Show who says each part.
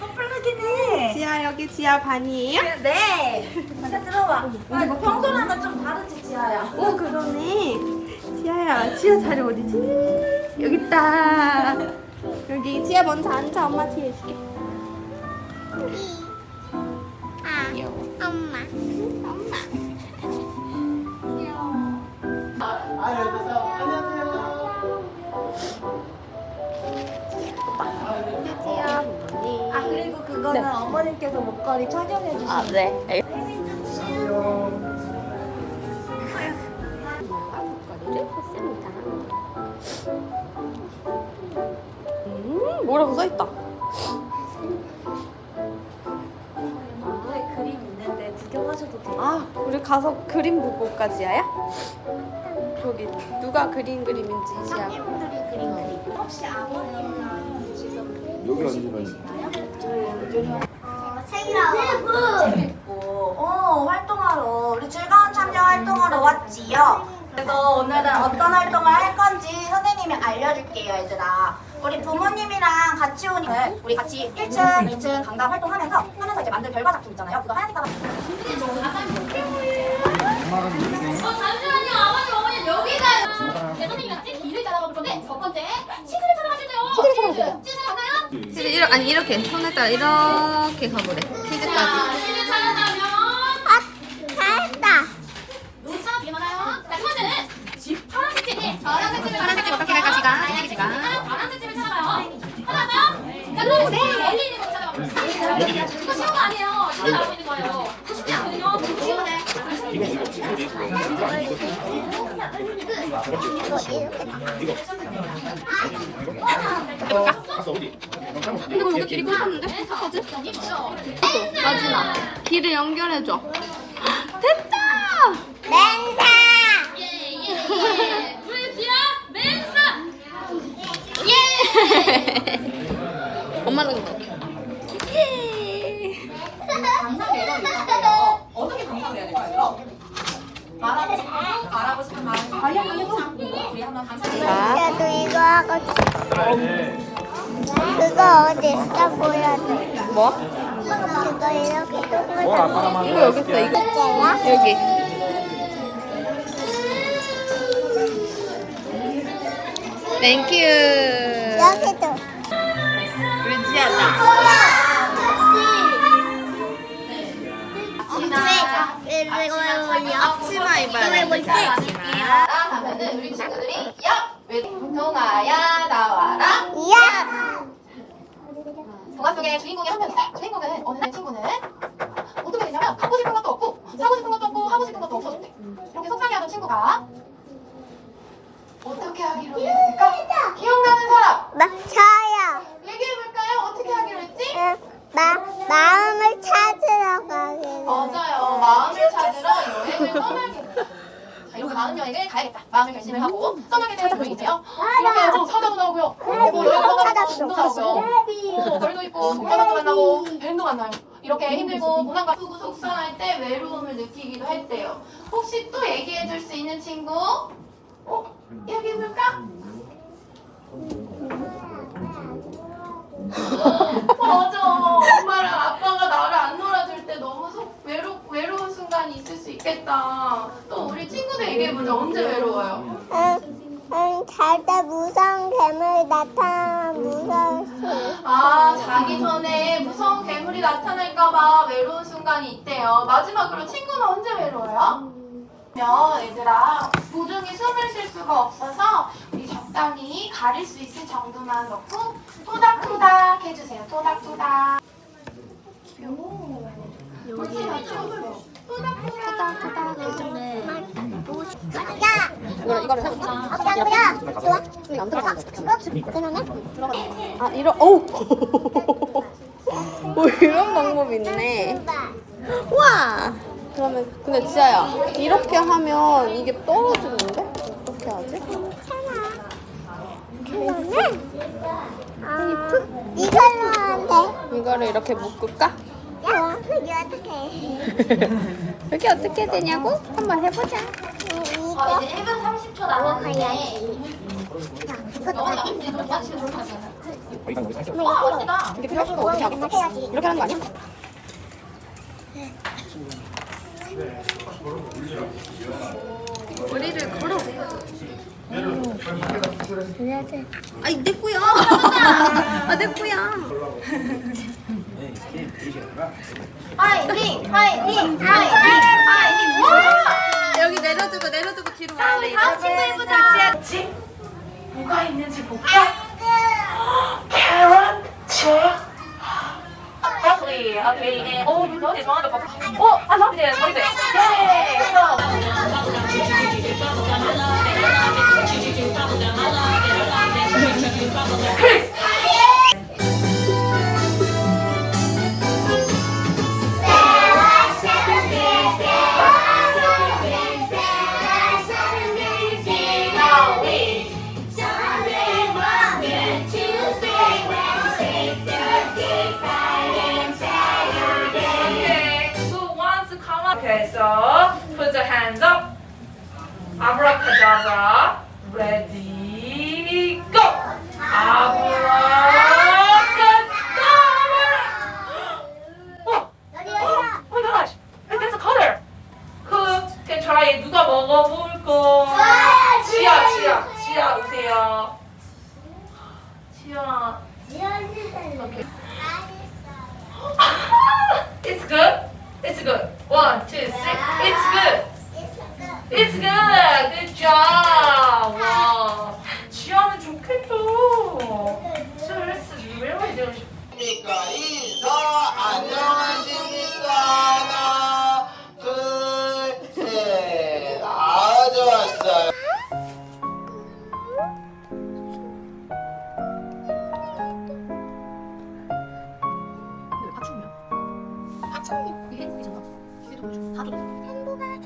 Speaker 1: 커플룩이네.
Speaker 2: 지아 여기 지아 반이에요?
Speaker 1: 네. 먼저 들어와. 아, 이거 평소랑은 좀 다르지, 지아야.
Speaker 2: 오 그러네. 지아야 지아 자리 어디지? 여기 있다. 여기 지아 먼저 앉아 엄마 뒤에 있을게.
Speaker 3: 아, 엄마. 엄마.
Speaker 2: 지아
Speaker 1: 어머님께서 목걸이 착용해 주신
Speaker 2: 아 네. 목걸이를 했습니다. 음 뭐라고 써있다.
Speaker 1: 안에 그림 있는데 구경하셔도 돼요.
Speaker 2: 아 우리 가서 그림 보고 올까 지아야? 저기 누가 그린 그림인지 지아.
Speaker 1: 손님들이 그린 그림. 혹시 아버님이랑 지금
Speaker 4: 여기 앉으면
Speaker 1: 재밌고 어, 활동하러 우리 즐거운 참여 활동하러 왔지요. 그래서 오늘은 어떤 활동을 할 건지 선생님이 알려줄게요, 얘들아. 우리 부모님이랑 같이 오니 우리 같이 1층, 2층 강당 활동하면서 하면서 이제 만든 결과 작품 있잖아요. 그거 하얀색 가방.
Speaker 5: 어, 잠시만요. 아버님, 어머니 여기가요. 네, 선생님 같이 길을 찾아가 볼 건데 첫 번째 치즈를 찾아가실 때요. 치즈. 치즈
Speaker 2: 이러, 아니 이렇게 손에다 이렇게 가보래. 치즈까지.
Speaker 5: 자, 치즈 찾아가면
Speaker 3: 잘했다.
Speaker 5: 노차 비만나요. 자, 두 번째는 집 파란색 치즈. 파란색 치즈.
Speaker 2: 파란색 집 어떻게 갈까, 시간? 어떻게 시간?
Speaker 5: 파란색 집을 찾아가요. 찾았어요? 자, 그럼 멀리 있는 거 찾아가 볼게요. 이거 쉬운 거 아니에요. 진짜 잘하고 있는 거예요. 이거 쉽지 않거든요. 너무 쉬운데.
Speaker 2: 근데 이거 길이 끊겼는데? 어떡하지? 마지막. 길을 연결해줘. 됐다!
Speaker 5: 예, 예, 예. 우리 지아 맹사.
Speaker 2: 예! 엄마는 예!
Speaker 1: 예정이 있는데요. 어떻게 감상해야 될까요? 말하고 싶은 거, 말하고 싶은 말. 아니, 아니, 우리 한번 감상해.
Speaker 2: 자,
Speaker 3: 나도 이거 하고 싶어. 그거 어디 있어 보여줘.
Speaker 2: 뭐?
Speaker 3: 그거 이렇게 동그랗게
Speaker 2: 이거 여기 있어, 이거.
Speaker 3: 있잖아.
Speaker 2: 여기. 땡큐.
Speaker 3: 여기도.
Speaker 2: 우리 지아다. 앞치마 입어야 앞치마.
Speaker 5: 하면은 우리 친구들이 야, 왜 동아야 나와라.
Speaker 3: 야.
Speaker 5: 동화 속에 주인공이 한 명 있어요. 주인공은 어느 날 친구는 어떻게 되냐면 갖고 싶은 것도 없고 사고 싶은 것도 없고 하고 싶은 것도 없어졌대. 이렇게 속상해하던 친구가 어떻게 하기로 했을까? 기억나는 사람
Speaker 3: 맞춰요.
Speaker 5: 얘기해 볼까요? 어떻게 하기로 했지?
Speaker 3: 응, 마, 마음을 찾으러 가기로.
Speaker 5: 맞아요. 마음을 찾으러 여행을. 자, 이렇게 마음 여행을 가야겠다. 마음을 결심을 하고 떠나게 되는 분이세요. 이렇게 어, 사자도 나오고요. 뭐 여행도 나오고. 돈도 나오고요. 어, 벌도 있고 동반도 만나고 뱀도 만나요. 이렇게 힘들고 고난과 아프고 속상할 때 외로움을 느끼기도 했대요. 혹시 또 얘기해 줄 수 있는 친구? 어? 얘기해 볼까? 맞아. 엄마랑 아빠가 나를 안 놀아줄 때 너무 속 외로 외로운 순간이 있겠다. 또 우리 친구들 얘기해보자. 언제 외로워요?
Speaker 3: 응, 응, 잘때 무서운 괴물이 나타나면 무서울 수 있어.
Speaker 5: 아 자기 전에 무서운 괴물이 나타날까봐 외로운 순간이 있대요. 마지막으로 친구는 언제 외로워요? 면 얘들아 도중에 숨을 쉴 수가 없어서 우리 적당히 가릴 수 있을 정도만 넣고 토닥토닥 해주세요. 토닥토닥.
Speaker 3: 야,
Speaker 2: 이거,
Speaker 3: 좋아.
Speaker 2: 이거 안.
Speaker 3: 그러면
Speaker 2: 아, 이런, 어우! 뭐 이런 방법이 있네. 우와! 그러면, 근데 지아야, 이렇게 하면 이게 떨어지는데? 어떻게 하지?
Speaker 3: 그러면 아, 이걸로 하면 돼.
Speaker 2: 이거를 이렇게 묶을까?
Speaker 3: 야, 그게 어떻게 해?
Speaker 2: 이게 어떻게 되냐고? 한번 해보자.
Speaker 3: 이거
Speaker 5: 어, 이제 1분 30초 남았는데
Speaker 3: 가야지. 야, 이거
Speaker 5: 너무 남았는데 좀 마치면 좋을 것 같아요.
Speaker 3: 와
Speaker 5: 멋지다.
Speaker 2: 이게 필요할 수가 어떻게 하겠어?
Speaker 3: 해야지.
Speaker 2: 이렇게 하는 거 아니야? 머리를 걸어. 아이 내 거야. 아내 거야.
Speaker 1: 화이팅! 화이팅! 화이팅! 화이팅! 와!
Speaker 2: 여기 내려주고 내려주고 뒤로 와야
Speaker 1: 다음 친구 해보자.
Speaker 5: 같이 뭐 so put your hands up. Abracadabra. Ready, go. Abracadabra. Oh, oh my gosh, that's a color. Who can try it? 누가 먹어볼 거? 지아, 지아, 지아 오세요. 지아. Okay. It's good. It's good. One, two, three. It's good. It's good. Good job. 와,
Speaker 4: 청이
Speaker 2: 해주잖아. 이게 너무 좋아. 다 좋아. 행복아